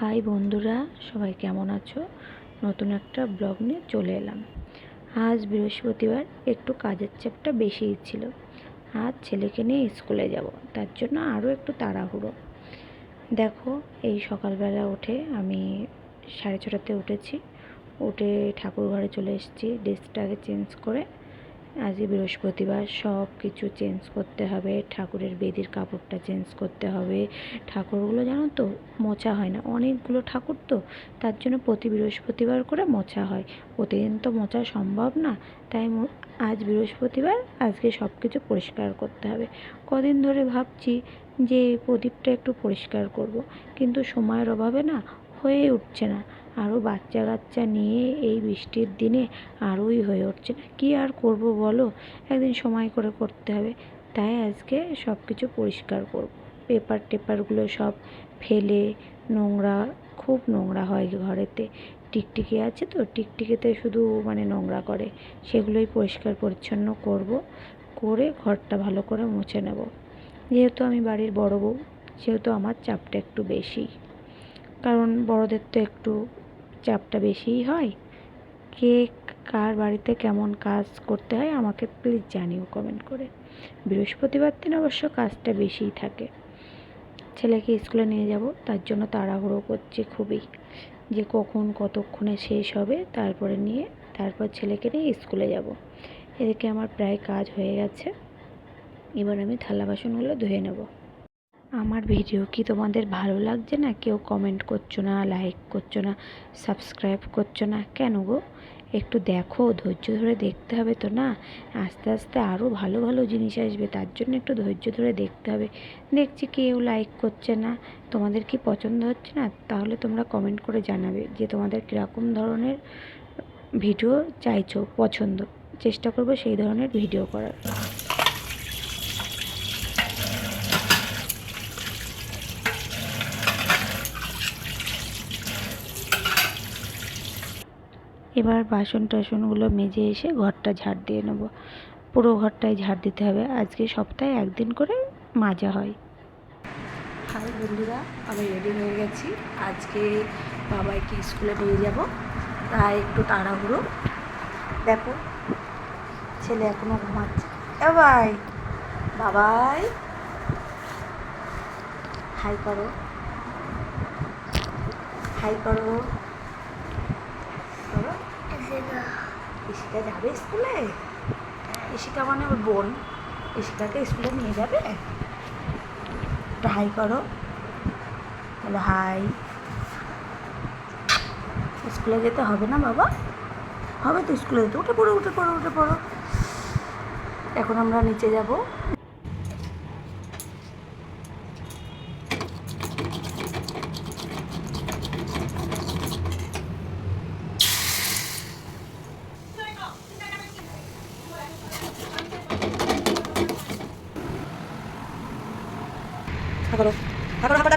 High বন্ধুরা, সবাই কেমন আছো? নতুন একটা ব্লগ নিয়ে চলে এলাম। আজ বৃহস্পতিবার, একটু কাজের চাপটা বেশিই ছিল। আজ ছেলেকে নিয়ে স্কুলে যাব, তার জন্য আরও একটু তাড়াহুড়ো। দেখো, এই সকালবেলা উঠে আমি সাড়ে ছটাতে উঠেছি। উঠে ঠাকুর ঘরে চলে এসেছি, ড্রেসটাকে চেঞ্জ করে আজকে বৃহস্পতিবার সব কিছু চেঞ্জ করতে হবে, ঠাকুরের বেদির কাপড়টা চেঞ্জ করতে হবে। ঠাকুরগুলো জানো তো, মোছা হয় না। অনেকগুলো ঠাকুর তো, তার জন্য প্রতি বৃহস্পতিবার করে মোছা হয়। প্রতিদিন তো মোছা সম্ভব না, তাই আজ বৃহস্পতিবার, আজকে সব কিছু পরিষ্কার করতে হবে। কদিন ধরে ভাবছি যে প্রদীপটা একটু পরিষ্কার করব, কিন্তু সময়ের অভাবে না হয়ে উঠছে না। আরও বাচ্চা কাচ্চা নিয়ে এই বৃষ্টির দিনে আরোই হয়ে উঠছে না। কী আর করব বলো? একদিন সময় করে করতে হবে। তাই আজকে সব কিছু পরিষ্কার করব। পেপার টেপারগুলো সব ফেলে নোংরা, খুব নোংরা হয় ঘরেতে। টিকটিকি আছে তো, টিকটিকিতে শুধু মানে নোংরা করে। সেগুলোই পরিষ্কার পরিচ্ছন্ন করব, করে ঘরটা ভালো করে মুছে নেব। যেহেতু আমি বাড়ির বড় বউ, সেহেতু আমার চাপটা একটু বেশি। কারণ বড়দের তো একটু চাপটা বেশিই হয়। কে কার বাড়িতে কেমন কাজ করতে হয় আমাকে প্লিজ জানিও কমেন্ট করে। বৃহস্পতিবার দিন অবশ্য কাজটা বেশিই থাকে। ছেলেকে স্কুলে নিয়ে যাব, তার জন্য তাড়াহুড়ো করছি খুবই। যে কখন কতক্ষণে শেষ হবে তারপরে নিয়ে তারপর ছেলেকে নিয়ে স্কুলে যাব। এদিকে আমার প্রায় কাজ হয়ে গেছে। এবার আমি থালা বাসনগুলো ধুয়ে নেব। আমার ভিডিও কি তোমাদের ভালো লাগছে না? কেউ কমেন্ট করছ না লাইক করছ না সাবস্ক্রাইব করছ না? কেন গো? একটু দেখো, ধৈর্য ধরে দেখতে হবে তো না? আস্তে আস্তে আরও ভালো ভালো জিনিস আসবে, তার জন্য একটু ধৈর্য ধরে দেখতে হবে। দেখছি কেউ লাইক করছে না, তোমাদের কি পছন্দ হচ্ছে না? তাহলে তোমরা কমেন্ট করে জানাবে যে তোমাদের কীরকম ধরনের ভিডিও চাইছো, পছন্দ। চেষ্টা করব সেই ধরনের ভিডিও করার। এবার বাসন টাসনগুলো মেজে এসে ঘরটা ঝাড় দিয়ে নেব। পুরো ঘরটাই ঝাড় দিতে হবে। আজকে সপ্তাহে একদিন করে মাজা হয়। হাই বন্ধুরা, আমি রেডি হয়ে গেছি। আজকে বাবাইকে স্কুলে নিয়ে যাব। তাই একটু তাড়াহুড়ো। দেখো, ছেলে এখনও ঘুমাচ্ছে। এ ভাই বাবাই। হাই করো। হাই করো। ইশিকা যাবে স্কুলে? ইশিকা মানে ওর বোন। ইশিকাকে স্কুলে নিয়ে যাবে? একটু হাই করো। বলো হাই। স্কুলে যেতে হবে না বাবা? হবে তো স্কুলে যেতে। উঠে পড়ো উঠে পড়ো উঠে পড়ো। এখন আমরা নিচে যাব করো হাঁকড়ো হাঁকড়ো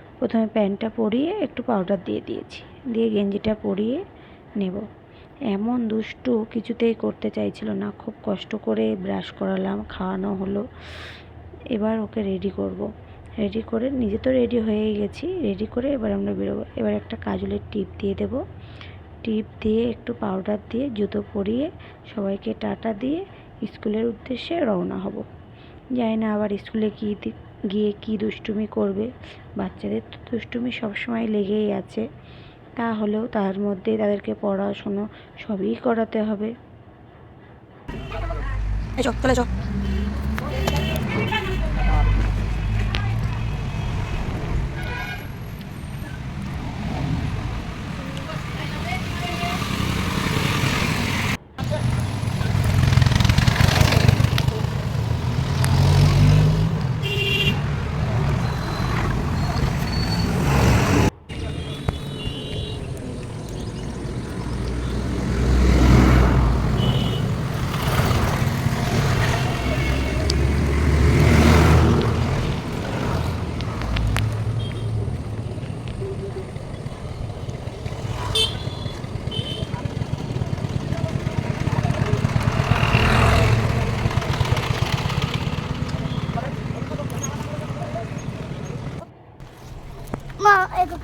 প্রথমে প্যান্টটা পরিয়ে একটু পাউডার দিয়ে দিয়েছি। দিয়ে গেঞ্জিটা পরিয়ে নেব। এমন দুষ্টু কিছুতেই করতে চাইছিল না। খুব কষ্ট করে ব্রাশ করালাম, খাওয়ানো হলো। এবার ওকে রেডি করব। রেডি করে, নিজে তো রেডি হয়েই গেছি। রেডি করে এবার আমরা বেরোবো। এবার একটা কাজলের টিপ দিয়ে দেব। টিপ দিয়ে একটু পাউডার দিয়ে জুতো পরিয়ে সবাইকে টাটা দিয়ে স্কুলের উদ্দেশ্যে রওনা হব। জানি না আবার স্কুলে কী গিয়ে কি দুষ্টুমি করবে? বাচ্চাদের তো দুষ্টুমি সবসময় লেগেই আছে। তা হলেও তার মধ্যে তাদেরকে পড়াশুনো সবই করাতে হবে। এসো চলে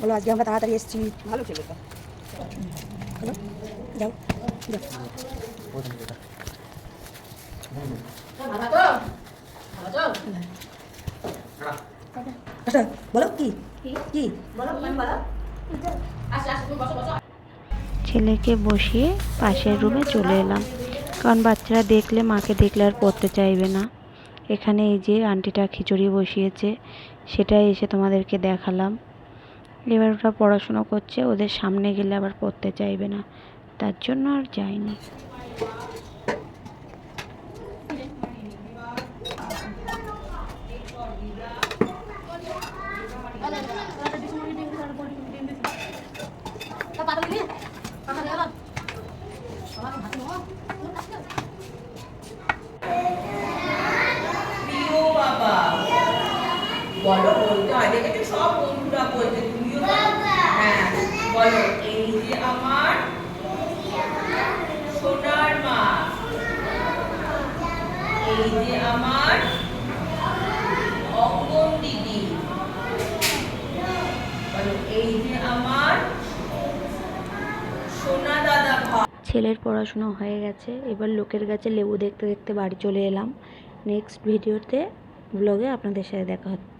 বলো আজকে আমরা তাড়াতাড়ি এসেছি। ভালো ছেলে তো। হ্যালো যাও যাও। বলো কি? কি? ছেলেকে বসিয়ে পাশের রুমে চলে এলাম। কারণ বাচ্চারা দেখলে মাকে দেখলে আর পড়তে চাইবে না। এখানে এই যে আন্টিটা খিচুড়ি বসিয়েছে সেটাই এসে তোমাদেরকে দেখালাম। এবার ওরা পড়াশুনো করছে, ওদের সামনে গেলে আবার পড়তে চাইবে না। তার জন্য আর যাইনি প্রিয় বাবা বলো বলতে হয় দেখেছ সব বন্ধুরা বলছে প্রিয় বাবা হ্যাঁ বলো, এই যে আমার সোনার মা। এই যে আমার অঙ্গন দিদি। বলো, এই যে আমার ছেলের পড়াশুনো হয়ে গেছে, এবার লোকের কাছে লেবু দেখতে দেখতে বাড়ি চলে এলাম। নেক্সট ভিডিওতে ব্লগে আপনাদের সাথে দেখা হচ্ছে।